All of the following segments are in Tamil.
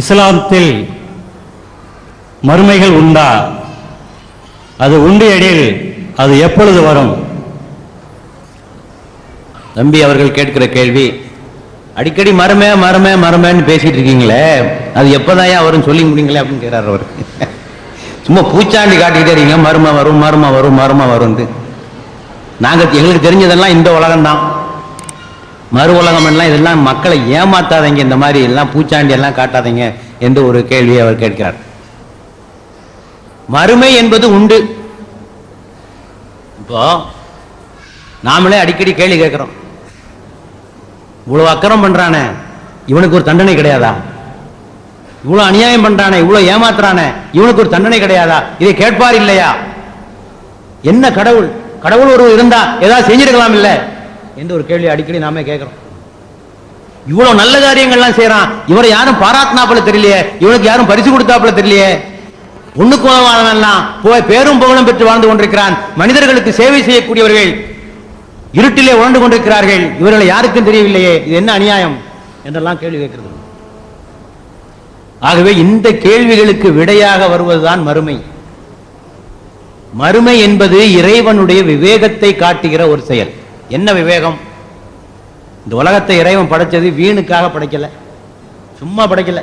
இஸ்லாத்தில் மறுமைகள் உண்டா? அது உண்டு எடில் அது எப்பொழுது வரும்? தம்பி அவர்கள் கேட்கிற கேள்வி அடிக்கடி மரமே மரமே மரமேன்னு பேசிட்டு இருக்கீங்களே அது எப்போதான் அவரும் சொல்லி முடிங்களே அப்படின்னு கேட்கிறார் அவர். சும்மா பூச்சாண்டி காட்டிக்கிட்டே இருக்கீங்க மரும வரும் மரும வரும் மரும வரும்னு. நாங்கள் எங்களுக்கு தெரிஞ்சதெல்லாம் இந்த உலகம்தான். மறு உலகம் எல்லாம் இதெல்லாம் மக்களை ஏமாத்தாதீங்க இந்த மாதிரி எல்லாம் பூச்சாண்டி எல்லாம் காட்டாதீங்க என்று ஒரு கேள்வியை அவர் கேட்கிறார். மறுமை என்பது உண்டு. இப்போ நாமளே அடிக்கடி கேள்வி கேட்கிறோம். இவ்வளவு அக்கறம் பண்றானே இவனுக்கு ஒரு தண்டனை கிடையாதா? இவ்வளவு அநியாயம் பண்றானே இவ்வளவு ஏமாத்துறானே இவனுக்கு ஒரு தண்டனை கிடையாதா? இதை கேட்பார் இல்லையா? என்ன கடவுள்? கடவுள் ஒரு இருந்தா ஏதாவது செஞ்சிருக்கலாம் இல்ல? என்று ஒரு கேள்வி அடிக்கடி நாமே கேட்கிறோம். இவ்வளவு நல்ல காரியங்கள்லாம் செய்யறான் இவரை யாரும் பாராட்டினாப்புல தெரியலையே. இவனுக்கு யாரும் பரிசு கொடுத்தாப்புல தெரியலையே. ஒண்ணுக்கு உதவாதவன்லாம் போய் பேரும் புகழும் பெற்று வாழ்ந்து கொண்டிருக்கிறான். மனிதர்களுக்கு சேவை செய்யக்கூடியவர்கள் இருட்டிலே உழண்டு கொண்டிருக்கிறார்கள். இவர்களை யாருக்கும் தெரியவில்லையே. இது என்ன அநியாயம்? என்றெல்லாம் கேள்வி கேட்கிறது. ஆகவே இந்த கேள்விகளுக்கு விடையாக வருவதுதான் மறுமை. மறுமை என்பது இறைவனுடைய விவேகத்தை காட்டுகிற ஒரு செயல். என்ன விவேகம்? இந்த உலகத்தை இறைவன் படைச்சது வீணுக்காக படைக்கல. சும்மா படைக்கல.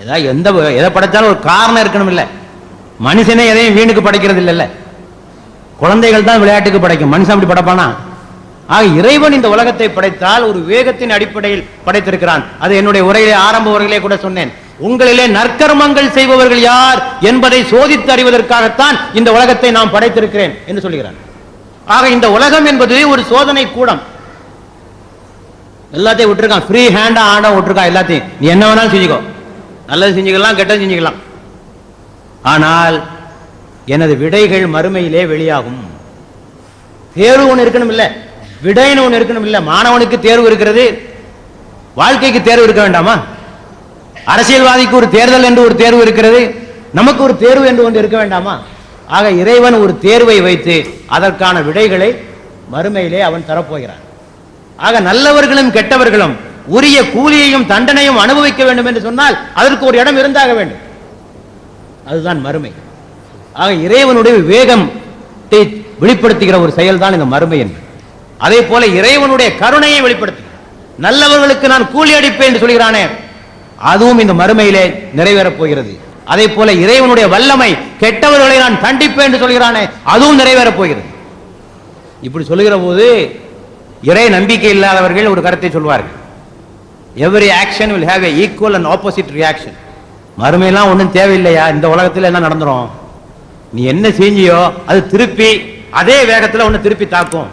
ஏதாவது எந்த எதை படைச்சாலும் ஒரு காரணம் இருக்கணும் இல்ல மனுஷனே எதையும் வீணுக்கு படைக்கிறது இல்லைல்ல குழந்தைகள் தான் விளையாட்டுக்கு படைக்கும். மனுஷன் அப்படி படைப்பானா? ஆக இறைவன் இந்த உலகத்தை படைத்தால் ஒரு வேகத்தின் அடிப்படையில் படைத்திருக்கிறான். அது என்னுடைய உரையிலே ஆரம்ப உரையிலே கூட சொன்னேன். உங்களிலே நற்கர்மங்கள் செய்பவர்கள் யார் என்பதை சோதித்து அறிவதற்காகத்தான் இந்த உலகத்தை நாம் படைத்திருக்கிறேன் என்று சொல்கிறான். ஆக இந்த உலகம் என்பது ஒரு சோதனை கூடம். எல்லாத்தையும் விட்டுருக்கான். ஃப்ரீ ஹேண்டா ஆண்டா விட்டுருக்கான் எல்லாத்தையும். நீ என்ன வேணாலும் செஞ்சுக்கோ. நல்லது செஞ்சுக்கலாம் கெட்டது செஞ்சுக்கலாம். ஆனால் எனது விடைகள் மறுமையிலே வெளியாகும். தேர்வு ஒன்று இருக்கணும் இல்ல. விடைன்னு ஒன்று இருக்கணும் இல்ல. மாணவனுக்கு தேர்வு இருக்கிறது. வாழ்க்கைக்கு தேர்வு இருக்க வேண்டாமா? அரசியல்வாதிக்கு ஒரு தேர்தல் என்று ஒரு தேர்வு இருக்கிறது. நமக்கு ஒரு தேர்வு என்று ஒன்று இருக்க வேண்டாமா? ஆக இறைவன் ஒரு தேர்வை வைத்து அதற்கான விடைகளை மறுமையிலே அவன் தரப்போகிறான். ஆக நல்லவர்களும் கெட்டவர்களும் உரிய கூலியையும் தண்டனையும் அனுபவிக்க வேண்டும் என்று சொன்னால் அதற்கு ஒரு இடம் இருந்தாக வேண்டும். அதுதான் மறுமை. ஆக இறைவனுடைய விவேகத்தை வெளிப்படுத்துகிற ஒரு செயல்தான் இந்த மறுமை என்பது. அதே போல இறைவனுடைய கருணையை வெளிப்படுத்தி நல்லவர்களுக்கு நான் கூலி அடிப்பேன் என்று சொல்கிறானே அதுவும் இந்த மறுமையிலே நிறைவேறப் போகிறது. அதே போல இறைவனுடைய வல்லமை கெட்டவர்களை நான் தண்டிப்பேன் என்று சொல்கிறானே அதுவும் நிறைவேறப் போகிறது. இப்படி சொல்லுகிற போது இறை நம்பிக்கை இல்லாதவர்கள் ஒரு கருத்தை சொல்வார்கள். Every action will have a equal and opposite reaction. மறுமையெல்லாம் ஒன்றும் தேவையில்லையா? இந்த உலகத்தில் என்ன நடந்துடும் நீ என்ன செஞ்சியோ அது திருப்பி அதே வேகத்தில் ஒன்று திருப்பி தாக்கும்.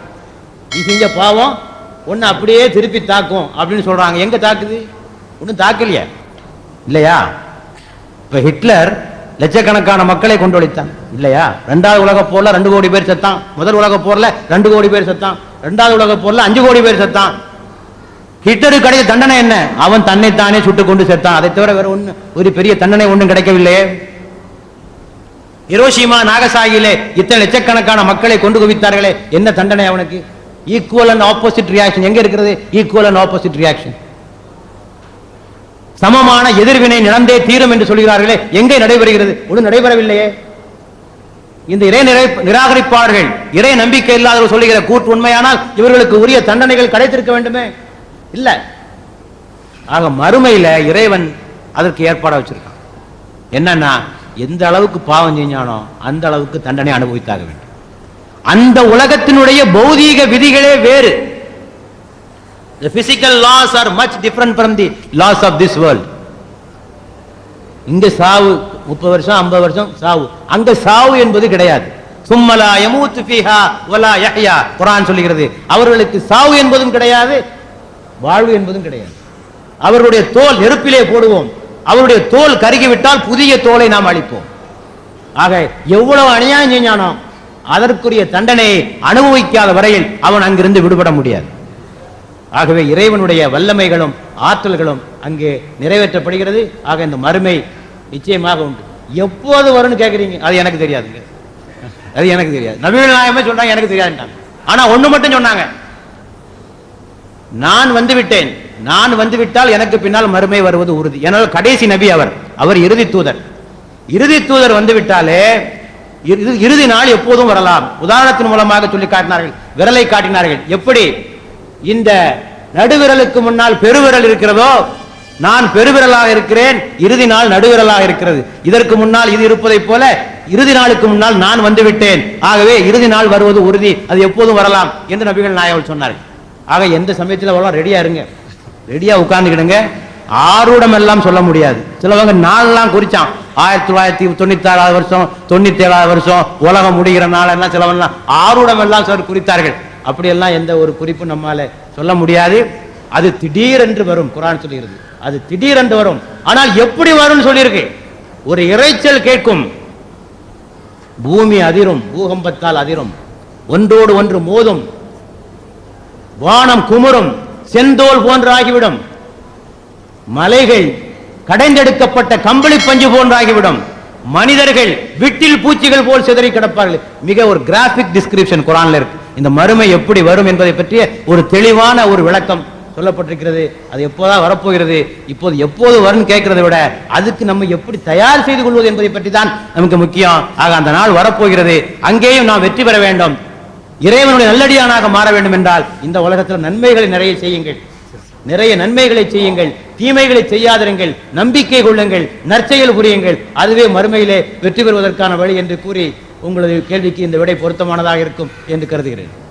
நீ செஞ்ச பாவம் ஒன்று அப்படியே திருப்பி தாக்கும் அப்படின்னு சொல்றாங்க. எங்க தாக்குது? ஒன்றும் தாக்கலையே. இல்லையா? இப்போ ஹிட்லர் லட்சக்கணக்கான மக்களை கொண்டொழித்தான். இல்லையா? ரெண்டாவது உலக போரில் ரெண்டு கோடி பேர் செத்தான். முதல் உலக போரில் ரெண்டு கோடி பேர் செத்தான். ரெண்டாவது உலக போரில் அஞ்சு கோடி பேர் செத்தான். ஹிட்லருக்கு கிடைச்ச தண்டனை என்ன? அவன் தன்னைத்தானே சுட்டு கொண்டு செத்தான். அதை தவிர வேற ஒன்று ஒரு பெரிய தண்டனை ஒன்றும் கிடைக்கவில்லையே. ஹிரோஷிமா நாகசாகியிலே இத்தனை லட்சக்கணக்கான மக்களை கொண்டு குவித்தார்களே என்ன தண்டனை அவனுக்கு? ஈக்குவல் அண்ட் ஆப்போசிட் ரியாக்ஷன் எங்க இருக்கிறது? ஈக்குவல் அண்ட் ஆப்போசிட் ரியாக்ஷன் சமமான எதிர்வினை நடந்தே தீரும் என்று சொல்கிறார்களே எங்கே நடைபெறுகிறது? ஒன்றும் நடைபெறவில்லையே. இந்த இறை நிறை நிராகரிப்பாளர்கள் இறை நம்பிக்கை இல்லாதவர்கள் சொல்லுகிற கூட்டு உண்மையானால் இவர்களுக்கு உரிய தண்டனைகள் கிடைத்திருக்க வேண்டுமே? இல்ல. ஆக மறுமையில இறைவன் அதற்கு ஏற்பாட வச்சிருக்கான். என்னன்னா எந்த அளவுக்கு பாவம் செஞ்சானோ அந்த அளவுக்கு தண்டனை அனுபவித்தாக வேண்டும். அந்த உலகத்தினுடைய பௌதீக விதிகளே வேறு. The physical laws are much different from the laws of this world. இங்க சாவு முப்பது வருஷம் ஐம்பது வருஷம் சாவு. அங்க சாவு என்பது கிடையாது. சும்மலா யமூத்து ஃபீஹா வலா யஹ்யா குரான் சொல்லுகிறது. அவர்களுக்கு சாவு என்பதும் கிடையாது வாழ்வு என்பதும் கிடையாது. அவர்களுடைய தோல் நெருப்பிலே போடுவோம். அவருடைய தோல் கருகிவிட்டால் புதிய தோலை நாம் அளிப்போம் ஆக எவ்வளவு அநியாயம் செஞ்சானோ அதற்குரிய தண்டனையை அனுபவிக்காத வரையில் அவன் அங்கிருந்து விடுபட முடியாது. ஆகவே இறைவனுடைய வல்லமைகளும் ஆற்றல்களும் அங்கே நிறைவேற்றப்படுகிறது. ஆக இந்த மறுமை நிச்சயமாக உண்டு. எப்போது வரும்னு கேட்குறீங்க அது எனக்கு தெரியாதுங்க. அது எனக்கு தெரியாது. நவீன நாயகமே சொன்னாங்க எனக்கு தெரியாதுட்டாங்க ஆனா ஒண்ணு மட்டும் சொன்னாங்க. நான் வந்து விட்டேன். நான் வந்துவிட்டால் எனக்கு பின்னால் மறுமை வருவது உறுதி. ஏன்னால் கடைசி நபி அவர். அவர் இறுதி தூதர். இறுதி தூதர் வந்து விட்டாலே இறுதி நாள் எப்போதும் வரலாம். உதாரணத்தின் மூலமாக சொல்லி காட்டினார்கள் விரலை காட்டினார்கள். எப்படி? இந்த நடுவிரலுக்கு முன்னால் பெருவிரல் இருக்கிறதோ நான் பெருவிரலாக இருக்கிறேன் இறுதி நாள் நடுவிரலாக இருக்கிறது. இதற்கு முன்னால் இது இருப்பதைப் போல இறுதி நாளுக்கு முன்னால் நான் வந்துவிட்டேன் ஆகவே இறுதி நாள் வருவது உறுதி. அது எப்போதும் வரலாம் என்று நபிகள் நாயகம் சொன்னார்கள். ஆக எந்த சமயத்தில் வரலாம்? ரெடியா இருங்க. ரெடியா உட்கார்ந்துக்கிடுங்க. ஆரூடம் எல்லாம் சொல்ல முடியாது. சிலவங்க நாளெல்லாம் குறிச்சான். ஆயிரத்தி தொள்ளாயிரத்தி தொண்ணூத்தி வருஷம் தொண்ணூத்தி ஏழாவது வருஷம் உலகம் முடிகிற நாள் எல்லாம் சிலவெல்லாம் ஆரூடம் எல்லாம் சார் குறித்தார்கள். அப்படியெல்லாம் எந்த ஒரு குறிப்பும் நம்மால சொல்ல முடியாது. அது திடீரென்று வரும் குரான் சொல்லியிருக்கு அது திடீரென்று வரும். ஆனால் எப்படி வரும்னு சொல்லியிருக்கு. ஒரு இரைச்சல் கேட்கும். பூமி அதிரும் பூகம்பத்தால் அதிரும். ஒன்றோடு ஒன்று மோதும். வானம் குமுறும் செந்தோல் போன்று ஆகிவிடும் மலைகள் கடைந்தெடுக்கப்பட்ட கம்பளி பஞ்சு போன்றாகிவிடும். மனிதர்கள் விட்டில் பூச்சிகள் போல் சிதறி கிடப்பார்கள். மிக ஒரு கிராபிக் டிஸ்கிரிப்ஷன் குரான்ல இருக்கு. இந்த மறுமை எப்படி வரும் என்பதை பற்றிய ஒரு தெளிவான ஒரு விளக்கம் சொல்லப்பட்டிருக்கிறது. அது எப்போதான் வரப்போகிறது? இப்போது எப்போது வரும்னு கேட்கிறதை விட அதுக்கு நம்ம எப்படி தயார் செய்து கொள்வது என்பதை பற்றி தான் நமக்கு முக்கியம். ஆக அந்த நாள் வரப்போகிறது. அங்கேயும் நாம் வெற்றி பெற வேண்டும். இறைவனுடைய நல்லடியானாக மாற வேண்டும் என்றால் இந்த உலகத்தில் நன்மைகளை நிறைய செய்யுங்கள். நிறைய நன்மைகளை செய்யுங்கள். தீமைகளை செய்யாதிருங்கள். நம்பிக்கை கொள்ளுங்கள். நற்செயல் புரியுங்கள். அதுவே மறுமையிலே வெற்றி பெறுவதற்கான வழி என்று கூறி உங்களது கேள்விக்கு இந்த விடை பொருத்தமானதாக இருக்கும் என்று கருதுகிறேன்.